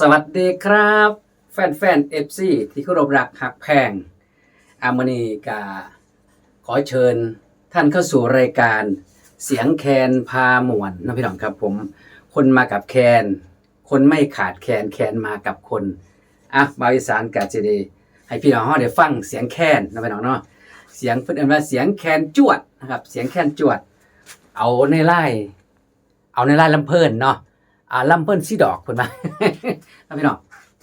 สวัสดีครับ แฟนแฟนเอฟซีที่เคารพรักหักแพงอามณีกา ขอเชิญท่านเข้าสู่รายการเสียงแคนพาหมวนนะพี่น้องครับผม คนมากับแคน คนไม่ขาดแคนแคนมากับคนอะบาวอีสานกาจดีให้พี่น้องเฮาได้ฟังเสียงแคนนะพี่น้องเนาะเสียงเพิ่นเอิ้นว่าเสียงแคนจวดนะครับ เสียงแคนจวด เอาในไล่เอาในไล่ลำเพิ่นเนาะ อ่าลำเพิ่นสีดอกเพิ่นว่านพี่น้อง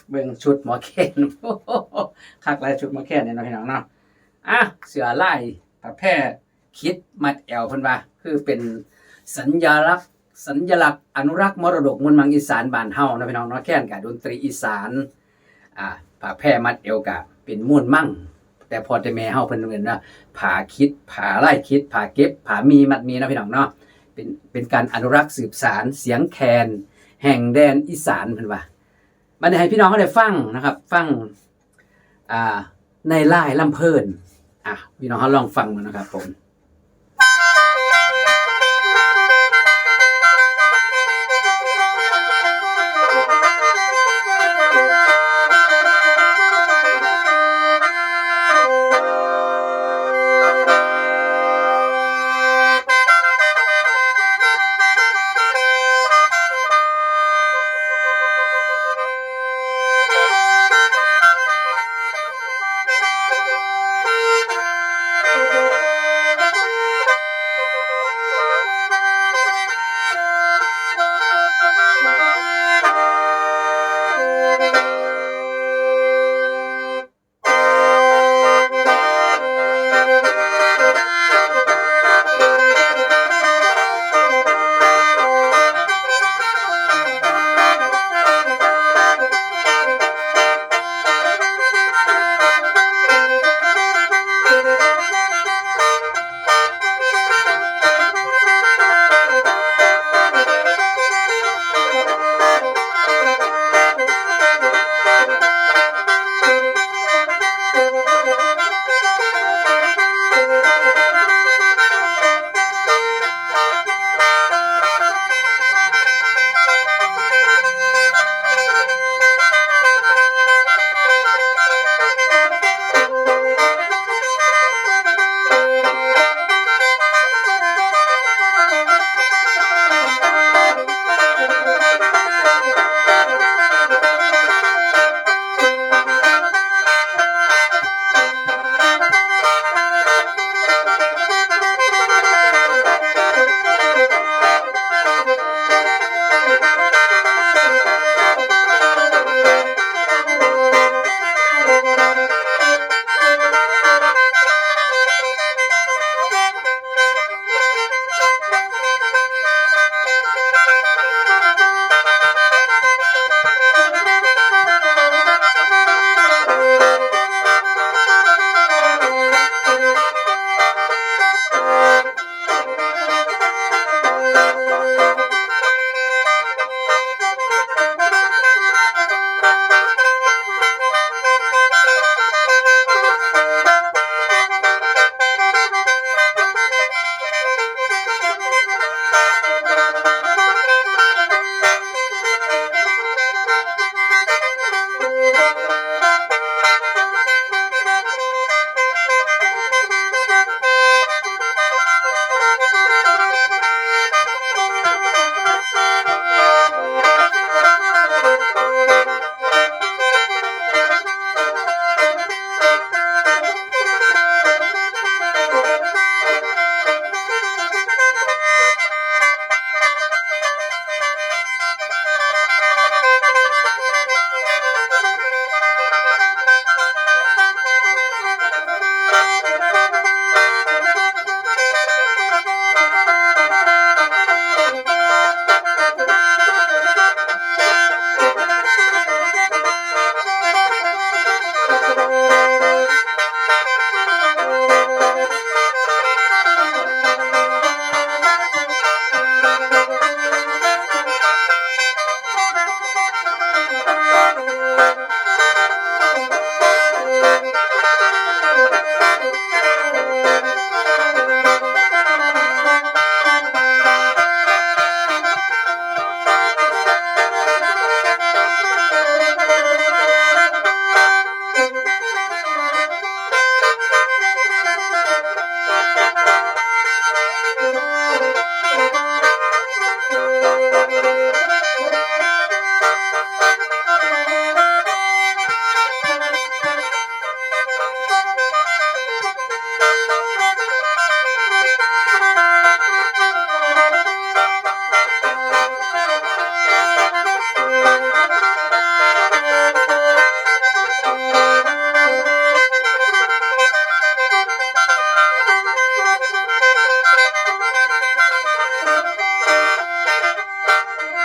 เบิ่งชุดหมอแคนคักหลายชุดหมอแคนเนี่ยนะพี่น้องเนาะอะเสือลายประแพร่คิดมัดแอวเพิ่นว่าคือเป็นสัญลักษณ์สัญลักษณ์อนุรักษ์มรดกมวลมังอีสานบ้านเฮานะพี่น้องเนาะแค่นกับดนตรีอีสานอ่าผ้าแพร่มัดเอวกะเป็นม่วนมั่ง แต่พอแต่แม่เฮาเพิ่นเอิ้นว่าผาคิดผาไล่คิดผาเก็บผามีมัดมีนะพี่น้องเนาะเป็นเป็นการอนุรักษ์สืบสารเสียงแคน แห่งแดนอีสานเพิ่นว่ามันไดให้พี่น้องเขาได้ฟังนะครับ ฟังอ่าในไล่ลำเพลินอะพี่น้องเขาลองฟังมันนะครับผม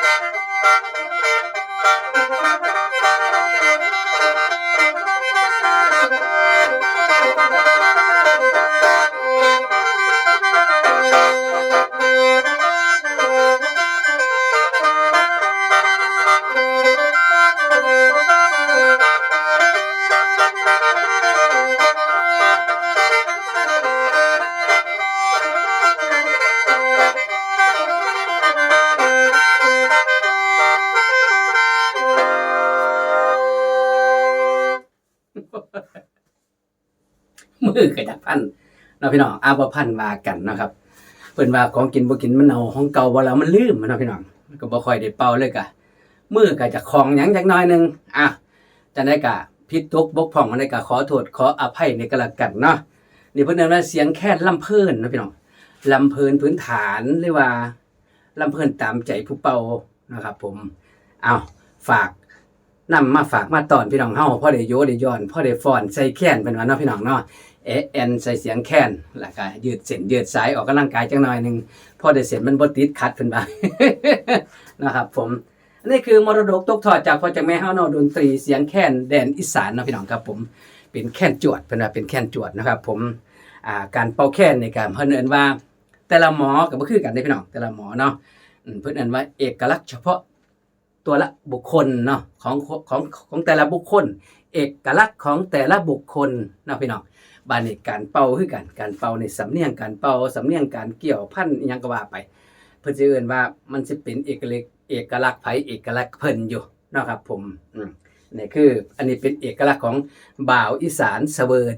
Thank you. มือก็จะพันเนาะพี่น้องอาบพันว่ากันนะครับเพิ่นว่าของกินบ่กินมันเอาของเก่าบ่แล้วมันลืมมันเนาะพี่น้องก็บ่ค่อยได้เป่าเลยกะมือก็จะคลองหยังจักหน่อยหนึงอะจังได๋ก็ผิดตกบกพร่องอันใดก็ขอโทษขออภัยในก็แล้วกันเนาะนี่เพิ่นเรียกว่าเสียงแค่นลำเพิ่นเนาะพี่น้องลำเพิ่นพื้นฐานหรือว่าลำเพิ่นตามใจผู้เป่านะครับ ผมเอาฝากนำมาฝากมาตอนพี่น้องเฮาพ่อได้โยได้ย้อนพ่อได้ฟ้อนใส่แค้นเพิ่นว่าเนาะพี่น้องเนาะ เอเอ็นใส่เสียงแค้นแล้วก็ยืดเส้นยืดสายออกกำลังกายจังหน่อยหนึ่งพอได้เส้นมันบ่ติดขัดเพิ่นว่านะครับผมนนี้คือมรดกตกทอดจากพ่อจากแม่เฮาเนาะดนตรีเสียงแค้นแดนอีสานเนาะพี่น้องครับผมเป็นแค้นจวดเพิ่นว่าเป็นแค้นจวดนะครับ ผมาการเป่าแค้นในการเพิ่นเอินว่า แต่ละหมอก็บ่คือกันเด้พี่น้องแต่ละหมอเนาะอืมเพิ่นเอินว่าเอกลักษณ์เฉพาะตัวละบุคคลเนาะของของของแต่ละบุคคล เอกลักษณ์ของแต่ละบุคคลเนาะพี่น้อง บานนี้การเป่าคือกัน การเป่าในสำเนียงการเป่าสำเนียงการเกี่ยวพันยังก็ว่าไป เพิ่นสิเอิ้นว่ามันสิเป็นเอกลักษณ์เอกลักษณ์ไผเอกลักษณ์เพิ่นอยู่เนาะครับผมนี่คือ อันนี้เป็นเอกลักษณ์ของบ่าวอีสานเสเวิร์น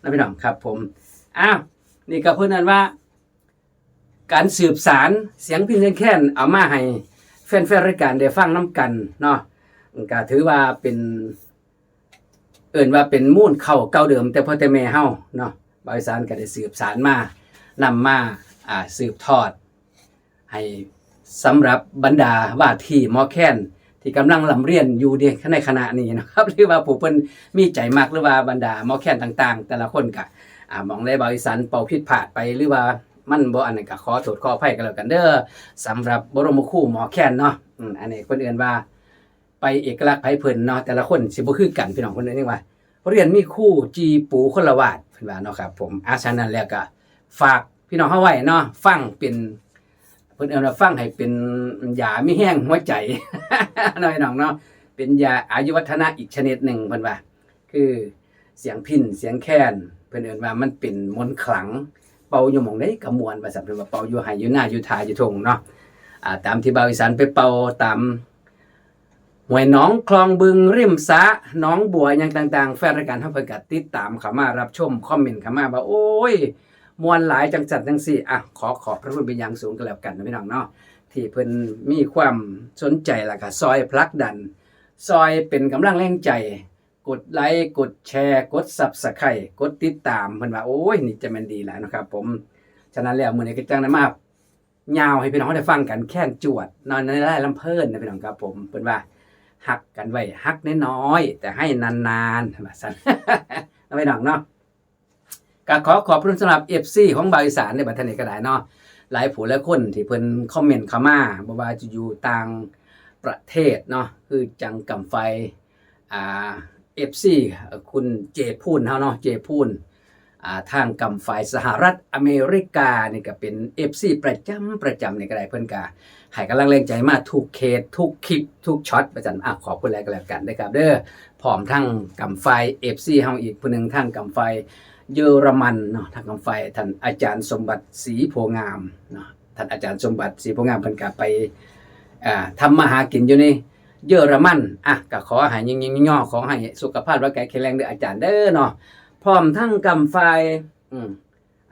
นะพี่น้องครับผมอ้าวนี่ก็เพิ่นนั้นว่า การสืบสารเสียงพินเสียงแค้นเอามาให้แฟนๆรายการได้ฟังน้กันเนาะก็ถือว่าเป็น เอิ่นว่าเป็นมูลเข้าเก่าเดิม แต่พ่อแต่แม่เฮาเนาะบริษัทก็ได้สืบสารมานำมาอ่าสืบทอด ให้สำหรับบรรดาว่าที่หมอแค้นที่กำลังลำเรียนอยู่ในขณะนี้นะครับหรือว่าผู้เพิ่นมีใจมากหรือว่าบรรดาหมอแค้นต่าง ๆ แต่ละคนก็อ่ามองได้บริษัทเป่าผิดพลาดไปหรือว่ามันบ่อันนั้นก็ขอโทษขออภัยกันแล้วกันเด้อสำหรับบรมครูหมอแค้นเนาะอืมอันนี้คนอื่นว่า ไปเอกลักษณ์ไผเพิ่นเนาะแต่ละคนสิบ่คือกันพี่น้องคนนึงว่าเรียนมีคู่จีปูคนละวาดเพิ่นว่าเนาะครับผมอาฉะนั้นแล้วก็ฝากพี่น้องเฮาไว้เนาะฟังเป็นเพิ่นเอามาฟังให้เป็นยามีแห้งหัวใจนาะพี่น้องเนาะเป็นยาอายุวัฒนะอีกชนิดหนึ่งเพิ่นว่า คือเสียงพินเสียงแค้นเพิ่นเอิ้นว่ามันเป็นมนต์ขลังเป่าอยู่หม่องใดก็ม่วนว่าซั่นเพิ่นว่าเป่าอยู่ไห้อยู่หน้าอยู่ทาอยู่ทงเนาะอ่าตามที่บาวอีสานไปเป่าตาม หวยน้องคลองบึงริมสะน้องบัวหยังต่าง ๆ แฟนรายการท่าพิ่นก็ติดตามข้ามารับชมคอมเมนต์ข้ามาว่าโอ้ยมวนหลายจังจัดจังสี่อะขอขอบพระคุณเป็นอย่างสูงกันแล้วกันนะพี่น้องเนาะที่เพิ่นมีความสนใจแล้วก็ซอยพลักดัน ซอยเป็นกำลังแรงใจ กดไลค์กดแชร์ กด Subscribe กดติดตามเพิ่นว่าโอ้ยนี่จะแม่นดีแล้วนะครับ ผมฉะนั้นแล้วมื้อนี้ก็จังได้มายาวให้พี่น้องได้ฟังกันแค่นจวดนอนในไร่ลำเพิ่นนะพี่น้องครับผมเพิ่นว่า หักกันไว้หักน้อยๆแต่ให้นานๆว่าซั่นเอาไปน้องเนาะก็ขอขอบคุณสำหรับ FC ของบาวอีสานในบัดนี้ก็ได้เนาะหลายผู้หลายคนที่เพิ่นคอมเมนต์เข้ามาบ่ว่าจะอยู่ต่างประเทศเนาะคือจังกำไฟอ่า FC คุณเจพูนเฮาเนาะเจพูนอ่าทางกำไฟสหรัฐอเมริกานี่ก็เป็น FC ประจำประจำนี่ก็ได้เพิ่นก็ ให้กำลังแรงใจมากทุกเคสทุกคลิป ทุกช็อตประจันอะขอบคุณแล้วก็แล้วกันนะครับเด้อพร้อมทั้งกำไฟ FC เฮาอีกผู้หนึ่งทั้งกำไฟเยอรมันเนาะทางกำไฟท่านอาจารย์สมบัติศรีโพงามเนาะท่านอาจารย์สมบัติศรีโพงามเพิ่นก็ไปอ่าทำมาหากินอยู่ในเยอรมันอะก็ขอให้ยิงยิงย่อขอให้สุขภาพร่างกายแข็งแรงเด้ออาจารย์เด้อเนาะพร้อมทั้งกำไฟอืม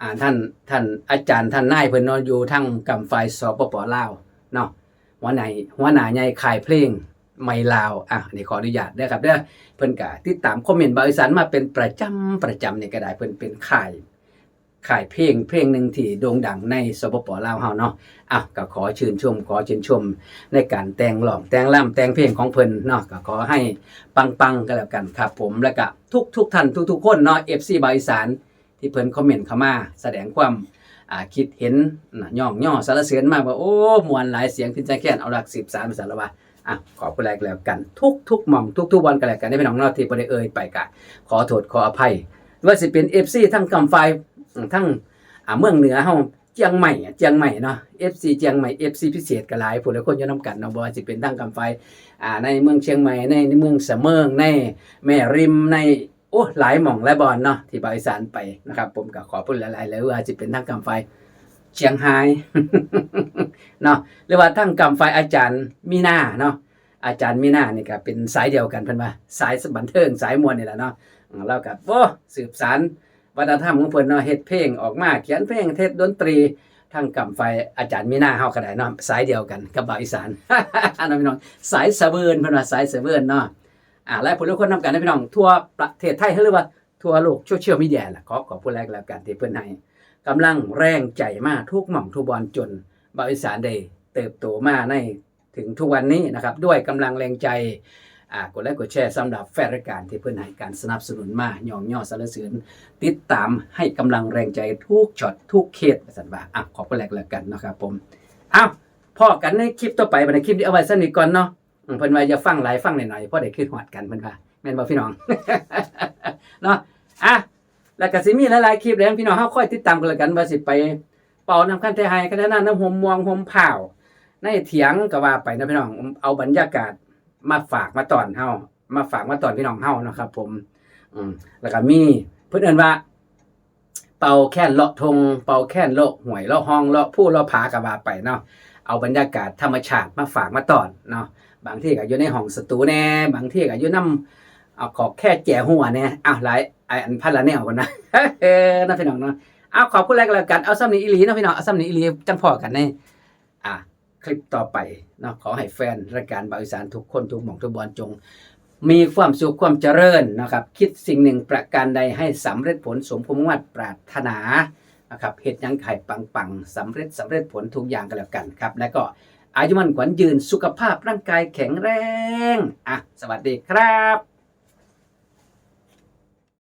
อ่าท่านท่านอาจารย์ท่านนายเพิ่นนาะอยู่ทั้งกำไฟสปปลาว เนาะหัวไหนหัวหน้าใหญ่ขายเพลงไม่ลาว อะนี่ขออนุญาตเด้ครับเด้อเพิ่นก็ติดตามคอมเมนต์บาวอีสานมาเป็นประจำประจำนี่ก็ได้เพิ่นเป็นขายขายเพลงเพลงหนึ่งที่โด่งดังในสปปลาวเฮาเนาะอะก็ขอชื่นชม ขอชื่นชมในการแต่งร้องแต่งร่ำแต่งเพลงของเพิ่นเนาะก็ขอให้ปังๆก็แล้วกันครับผมแล้วก็ทุกทุกๆท่านทุกๆคนเนาะ FC บาวอีสานที่เพิ่นคอมเมนต์เข้ามาแสดงความ คิดเห็นย่องย่อสารเสริญมากว่าโอ้มวนหลายเสียงพินใจแค้นเอาหลักสิบสามสารวะอะขอบคุณแลกแล้วกันทุกทุกหม่อมทุกทุกวันกันแล้วกันได้พี่น้องเนอที่บ่ได้เอ่ยไปกะขอโทษขออภัยว่าสิเป็น FC ทั้งกำไฟทั้งเมืองเหนือเฮาเจียงใหม่เจียงใหม่เนาะ FC เจียงใหม่ FC พิเศษก็หลายผู้หลายคนยู่นํกันเนาะบ่ว่าสิเป็นทั้งกำไฟในเมืองเชียงใหม่ในในเมืองเสมิงในแม่ริมใน โอ้หลายหม่องหลายบอลเนาะที่บริสานไปนะครับ ผมก็ขอพูดหลายๆเลยว่าจะเป็นทั้งกำไฟเชียงไฮ้เนาะหรือว่าทั้งกำไฟอาจารย์มีหน้าเนาะอาจารย์มีหน้านี่ก็เป็นสายเดียวกันเพิ่นว่าสายบันเทิงสายมวลนี่แหละเนาะเรากับโอ้สืบสารวัฒนธรรมของเพิ่นเนาะเฮ็ดเพลงออกมาเขียนเพลงเทศดนตรีทั้งกำไฟอาจารย์มีหน้าเฮาก็ได้เนาะสายเดียวกันกับบาวอีสานอันนั้นพี่น้องสายสะเบินเพิ่นว่าสายสะเบินเนาะ อ่าและผู้ทุกคนนำกันนะพี่น้องทั่วประเทศไทยหรือว่าทั่วโลกโซเชียลมีเดียแหละขอขอผู้แรกแล้วกันที่เพื่อนให้กำลังแรงใจมากทุกหม่อมทุกบอลจนบริสารได้เติบโตมาในถึงทุกวันนี้นะครับด้วยกำลังแรงใจอ่ากดไลค์กดแชร์สำหรับแฟนรายการที่เพื่อนให้การสนับสนุนมาย่องย่อสรรเสริญติดตามให้กำลังแรงใจทุกช็อตทุกเคสสันว่าอะขอบผู้แรกแล้วกันนะครับผมอ้าวพ่อกันในคลิปต่อไปในคลิปนี้เอาไว้สนิทก่อนเนาะ เพิ่นว่าอย่าฟังหลายฟังหน่อยๆเพราะได้คิดฮอดกันเพิ่นว่าแม่นบ่พี่น้องเนาะอะแล้วก็สิมีหลายๆคลิปแล้วพี่น้องเฮาค่อยติดตามกันแล้วกันว่าสิไปเป่าน้ำคันไทไฮกันนั้นน้ำหอมม่วงหอมเผาในเถียงก็ว่าไปนะพี่น้องเอาบรรยากาศมาฝากมาตอนเฮามาฝากมาตอนพี่น้องเฮานะครับ ผม อืมแล้วก็มีเพิ่นเอิ้นว่า เป่าแค่นเลาะทง เป่าแค่นเลาะหวยเลาะห้องเลาะผู้เลาะผาก็ว่าไปเนาะเอาบรรยากาศธรรมชาติมาฝากมาตอนเนาะ บางที่ก็อยู่ในห้องสตูแน่บางที่ก็อยู่น้ำเอาขอบแค่แจ่หัวแน่อ้าวหลายไอ้อันพันละแนวกันนะเออนะพี่น้องเนาะเอาขอบคุณแรกแล้วกันเอาซ้ำนี้อีหลีนะพี่น้องเอาซ้ำนี้อีหลีจังพอกันในอะคลิปต่อไปเนาะขอให้แฟนรายการบาวอีสานทุกคนทุกหม่องทุกบอลจง มีความสุขความเจริญนะครับ คิดสิ่งหนึ่งประการใดให้สำเร็จผลสมความมุ่งมั่นปรารถนานะครับเหตุยังไข่ปังๆสำเร็จสำเร็จผลทุกอย่างกันแล้วกันครับ และก็ อายุมันขวัญยืนสุขภาพร่างกายแข็งแรง อะ สวัสดีครับ